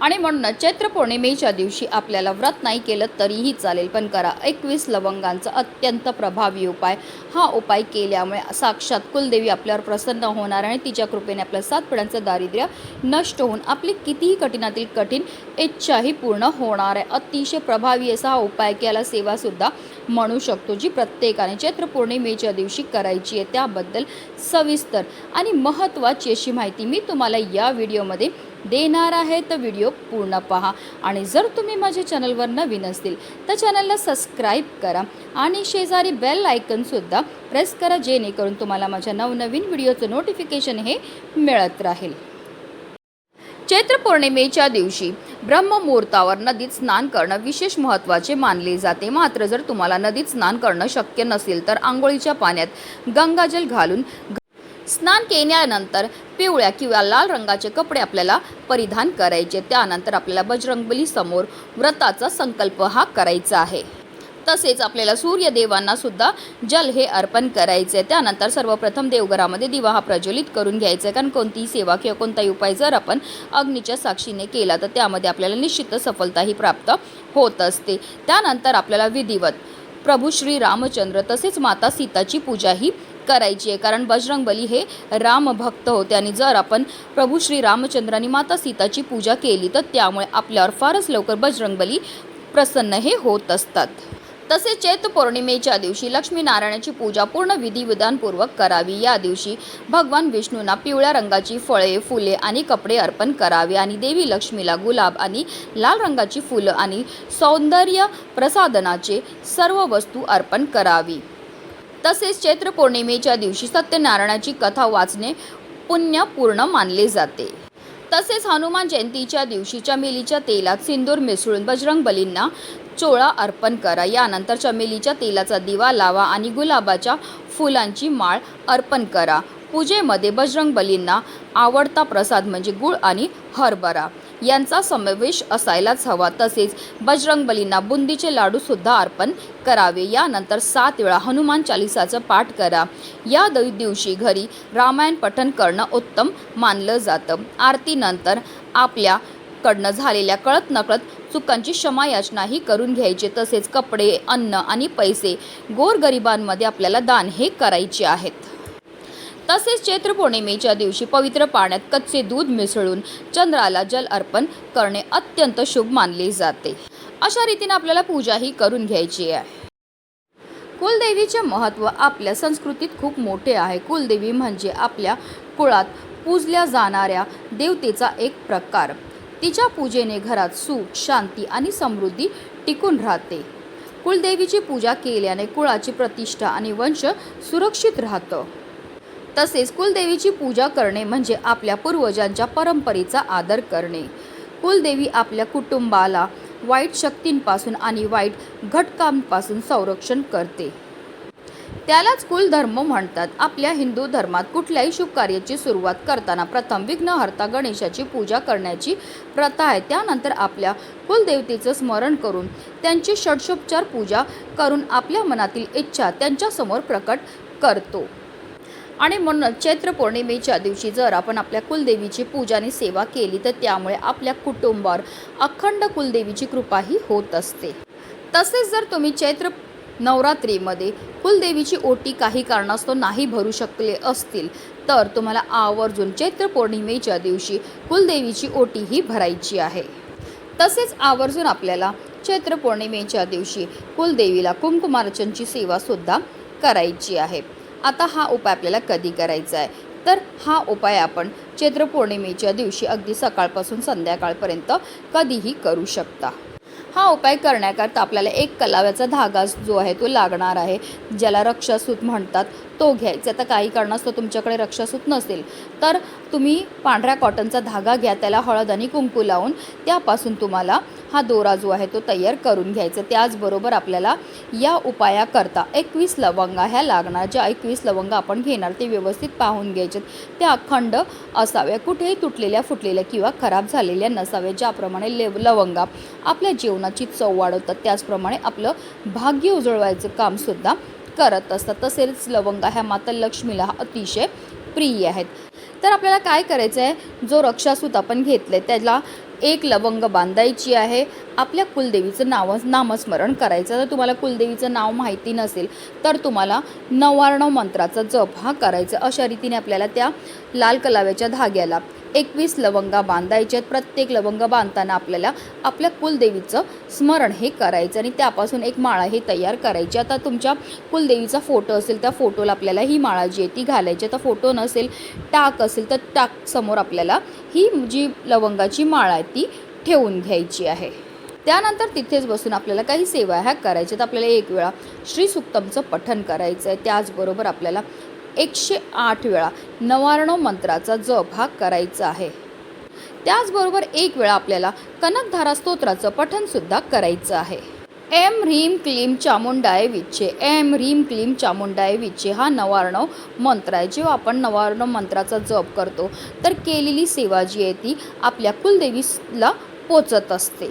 आणि म्हणूनच चैत्र पौर्णिमेच्या दिवशी आपल्याला व्रत नाही केलं तरीही चालेल. पण करा एकवीस लवंगांचा अत्यंत प्रभावी उपाय. हा उपाय केल्यामुळे साक्षात कुलदेवी आपल्यावर प्रसन्न होणार आणि तिच्या कृपेने आपल्या सात पिढ्यांचं दारिद्र्य नष्ट होऊन आपली कितीही कठीणातील कठीण इच्छाही पूर्ण होणार आहे. अतिशय प्रभावी असा हा उपाय केला सेवासुद्धा म्हणू शकतो जी प्रत्येकाने चैत्र पौर्णिमेच्या दिवशी करायची आहे. त्याबद्दल सविस्तर आणि महत्त्वाची अशी माहिती मी तुम्हाला या व्हिडिओमध्ये देणार आहे तर व्हिडिओ पूर्ण पहा. आणि जर तुम्ही माझ्या चॅनलवर नवीन असतील तर चॅनलला सबस्क्राईब करा आणि शेजारी बेल आयकनसुद्धा प्रेस करा जेणेकरून तुम्हाला माझ्या नवनवीन व्हिडिओचं नोटिफिकेशन हे मिळत राहील. चैत्र पौर्णिमेच्या दिवशी ब्रह्ममुहूर्तावर नदीत स्नान करणं विशेष महत्त्वाचे मानले जाते. मात्र जर तुम्हाला नदीत स्नान करणं शक्य नसेल तर आंघोळीच्या पाण्यात गंगाजल घालून स्नान केल्यानंतर पिवळ्या किंवा लाल रंगाचे कपडे आपल्याला परिधान करायचे. त्यानंतर आपल्याला बजरंगबली समोर व्रताचा संकल्प हा करायचा आहे. तसेच आपल्याला सूर्यदेवांना सुद्धा जल हे अर्पण करायचे. त्यानंतर सर्वप्रथम देवघरामध्ये दिवा हा प्रज्वलित करून घ्यायचा. आहे कारण कोणतीही सेवा किंवा कोणताही उपाय जर आपण अग्नीच्या साक्षीने केला तर त्यामध्ये आपल्याला निश्चित सफलताही प्राप्त होत असते. त्यानंतर आपल्याला विधिवत प्रभू श्री रामचंद्र तसेच माता सीताची पूजा पूजाही करायची आहे. कारण बजरंग बली हे रामभक्त होते आणि जर आपण प्रभू श्री रामचंद्रांनी माता सीताची पूजा केली तर त्यामुळे आपल्यावर फारच लवकर बजरंग बली प्रसन्न हे होत असतात. तसेच चैत पौर्णिमेच्या दिवशी लक्ष्मीनारायणाची पूजा पूर्ण विधिविधानपूर्वक करावी. या दिवशी भगवान विष्णूंना पिवळ्या रंगाची फळे फुले आणि कपडे अर्पण करावे आणि देवी लक्ष्मीला गुलाब आणि लाल रंगाची फुलं आणि सौंदर्य प्रसादनाचे सर्व वस्तू अर्पण करावी. तसेच चैत्र पौर्णिमेच्या दिवशी सत्यनारायणाची कथा वाचणे पुण्यपूर्ण मानले जाते. तसेच हनुमान जयंतीच्या दिवशी चमेलीच्या तेलात सिंदूर मिसळून बजरंग बलींना चोळा अर्पण करा. यानंतर चमेलीच्या तेलाचा दिवा लावा आणि गुलाबाच्या फुलांची माळ अर्पण करा. पूजेमध्ये बजरंग बलींना आवडता प्रसाद म्हणजे गुळ आणि हरभरा. यांचा समावेश असायलाच हवा. तसेच बजरंग बलींना बुंदीचे लाडूसुद्धा अर्पण करावे. यानंतर सात वेळा हनुमान चालिसाचं पाठ करा. या द दिवशी घरी रामायण पठण करणं उत्तम मानलं जातं. आरतीनंतर आपल्याकडनं झालेल्या कळत नकळत चुकांची क्षमायाचनाही करून घ्यायची. तसेच कपडे अन्न आणि पैसे गोरगरिबांमध्ये आपल्याला दान हे करायचे आहेत. तसेच चैत्र पौर्णिमेच्या दिवशी पवित्र पाण्यात कच्चे दूध मिसळून चंद्राला जल अर्पण करणे अत्यंत शुभ मानले जाते. अशा रीतीने आपल्याला पूजाही करून घ्यायची आहे. कुलदेवीचे महत्त्व आपल्या संस्कृतीत खूप मोठे आहे. कुलदेवी म्हणजे आपल्या कुळात पूजल्या जाणाऱ्या देवतेचा एक प्रकार. तिच्या पूजेने घरात सुख शांती आणि समृद्धी टिकून राहते. कुलदेवीची पूजा केल्याने कुळाची प्रतिष्ठा आणि वंश सुरक्षित राहतं. तसेच कुलदेवीची पूजा करणे म्हणजे आपल्या पूर्वजांच्या परंपरेचा आदर करणे. कुलदेवी आपल्या कुटुंबाला वाईट शक्तींपासून आणि वाईट घटकांपासून संरक्षण करते. त्यालाच कुलधर्म म्हणतात. आपल्या हिंदू धर्मात कुठल्याही शुभ कार्याची सुरुवात करताना प्रथम विघ्नहर्ता गणेशाची पूजा करण्याची प्रथा आहे. त्यानंतर आपल्या कुलदेवतेचं स्मरण करून त्यांची षडशोपचार पूजा करून आपल्या मनातील इच्छा त्यांच्यासमोर प्रकट करतो. आणि म्हणून चैत्र पौर्णिमेच्या दिवशी जर आपण आपल्या कुलदेवीची पूजा आणि सेवा केली तर त्यामुळे आपल्या कुटुंबावर अखंड कुलदेवीची कृपाही होत असते. तसेच जर तुम्ही चैत्र नवरात्रीमध्ये कुलदेवीची ओटी काही कारणास्तव नाही भरू शकले असतील तर तुम्हाला आवर्जून चैत्र पौर्णिमेच्या दिवशी कुलदेवीची ओटी ही भरायची आहे. तसेच आवर्जून आपल्याला चैत्र पौर्णिमेच्या दिवशी कुलदेवीला कुंकुमार्चनची सेवासुद्धा करायची आहे. आता हा उपाय आपल्याला कधी करायचा आहे? तर हा उपाय आपण चैत्र पौर्णिमेच्या दिवशी अगदी सकाळपासून संध्याकाळपर्यंत कधीही करू शकता. हा उपाय करण्याकरता आपल्याला एक कलाव्याचा धागा जो आहे तो लागणार आहे ज्याला रक्षासूत म्हणतात. तो घ्यायचा. आता काही कारणास्तव तुमच्याकडे रक्षासूत नसेल तर तुम्ही पांढऱ्या कॉटनचा धागा घ्या त्याला हळद आणि कुंकू लावून त्यापासून तुम्हाला हा दोरा जो आहे तो तयार करून घ्यायचा. त्याचबरोबर आपल्याला या उपायाकरता एकवीस लवंगा ह्या लागणार ज्या एकवीस लवंगा आपण घेणार ते व्यवस्थित पाहून घ्यायचे. त्या अखंड असाव्या कुठेही तुटलेल्या फुटलेल्या किंवा खराब झालेल्या नसाव्या ज्याप्रमाणे लेव लवंगा आपल्या जेवणाची चव वाढवतात त्याचप्रमाणे आपलं भाग्य उजळवायचं कामसुद्धा करत असतात. तसेच लवंगा ह्या माता लक्ष्मीला अतिशय प्रिय आहेत. तर आपल्याला काय करायचं आहे जो रक्षासूत आपण घेतलं आहे त्याला एक लवंग बांधायची आहे. आपल्या कुलदेवीचं नाव नामस्मरण करायचं. जर तुम्हाला कुलदेवीचं नाव माहिती नसेल तर तुम्हाला नव्याण्णव मंत्राचा जप हा करायचा. अशा रीतीने आपल्याला त्या लाल कलाव्याच्या धाग्याला एकवीस लवंगा बांधायच्या प्रत्येक लवंग बांधताना आपल्याला आपल्या कुलदेवीचं स्मरण हे करायचं आणि त्यापासून एक माळा हे तयार करायची. आता तुमच्या कुलदेवीचा फोटो असेल त्या फोटोला आपल्याला ही माळा जी आहे ती घालायची. आता फोटो नसेल टाक असेल तर टाक समोर आपल्याला ही जी लवंगाची माळा आहे ती ठेवून घ्यायची आहे. त्यानंतर तिथेच बसून आपल्याला काही सेवा ह्या करायच्या तर आपल्याला एक वेळा श्रीसुक्तमचं पठन करायचं आहे त्याचबरोबर आपल्याला एकशे आठ वेळा नवार्णव मंत्राचा जप हा करायचा आहे. त्याचबरोबर एक वेळा आपल्याला कनकधारा स्तोत्राचं पठनसुद्धा करायचं आहे. एम ह्रीम क्लीम चामुंडाय विच्छे. एम ह्रीम क्लीम चामुंडाय विच्छे हा नवार्णव मंत्र आहे. जेव्हा आपण नवार्णव मंत्राचा जप करतो तर केलेली सेवा जी आहे ती आपल्या कुलदेवीला पोचत असते.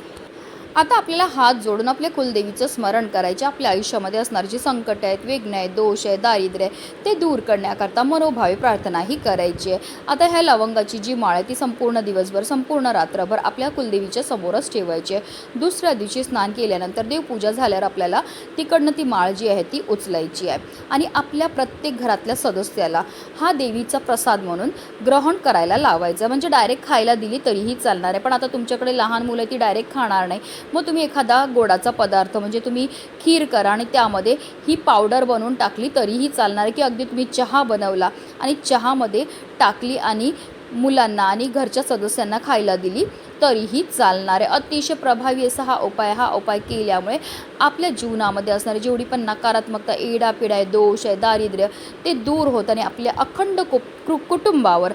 आता आपल्याला हात जोडून आपल्या कुलदेवीचं स्मरण करायचे आपल्या आयुष्यामध्ये असणारे जे संकट आहेत विघ्न आहेत दोष आहे दारिद्र्य आहे ते दूर करण्याकरता मनोभावी प्रार्थनाही करायची आहे. आता ह्या लवंगाची जी माळ आहे ती संपूर्ण दिवसभर संपूर्ण रात्रभर आपल्या कुलदेवीच्या समोरच ठेवायची आहे. दुसऱ्या दिवशी स्नान केल्यानंतर देवपूजा झाल्यावर आपल्याला तिकडनं ती माळ जी आहे ती उचलायची आहे. आणि आपल्या प्रत्येक घरातल्या सदस्याला हा देवीचा प्रसाद म्हणून ग्रहण करायला लावायचा म्हणजे डायरेक्ट खायला दिली तरीही चालणार आहे. पण आता तुमच्याकडे लहान मुलं ती डायरेक्ट खाणार नाही. मग तुम्ही एखादा गोडाचा पदार्थ म्हणजे तुम्ही खीर करा आणि त्यामध्ये ही पावडर बनवून टाकली तरीही चालणार की अगदी तुम्ही चहा बनवला आणि चहामध्ये टाकली आणि मुलांना आणि घरच्या सदस्यांना खायला दिली तरीही चालणार आहे अतिशय प्रभावी असा हा उपाय हा उपाय केल्यामुळे आपल्या जीवनामध्ये असणारी जेवढी पण नकारात्मकता एडापिडा आहे दोष आहे दारिद्र्य ते दूर होत आणि आपल्या अखंड कु कु- कुटुंबावर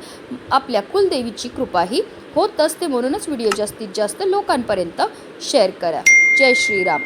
आपल्या कुलदेवीची कृपाही होत असते म्हणूनच व्हिडिओ जास्तीत जास्त लोकांपर्यंत शेअर करा. जय श्रीराम.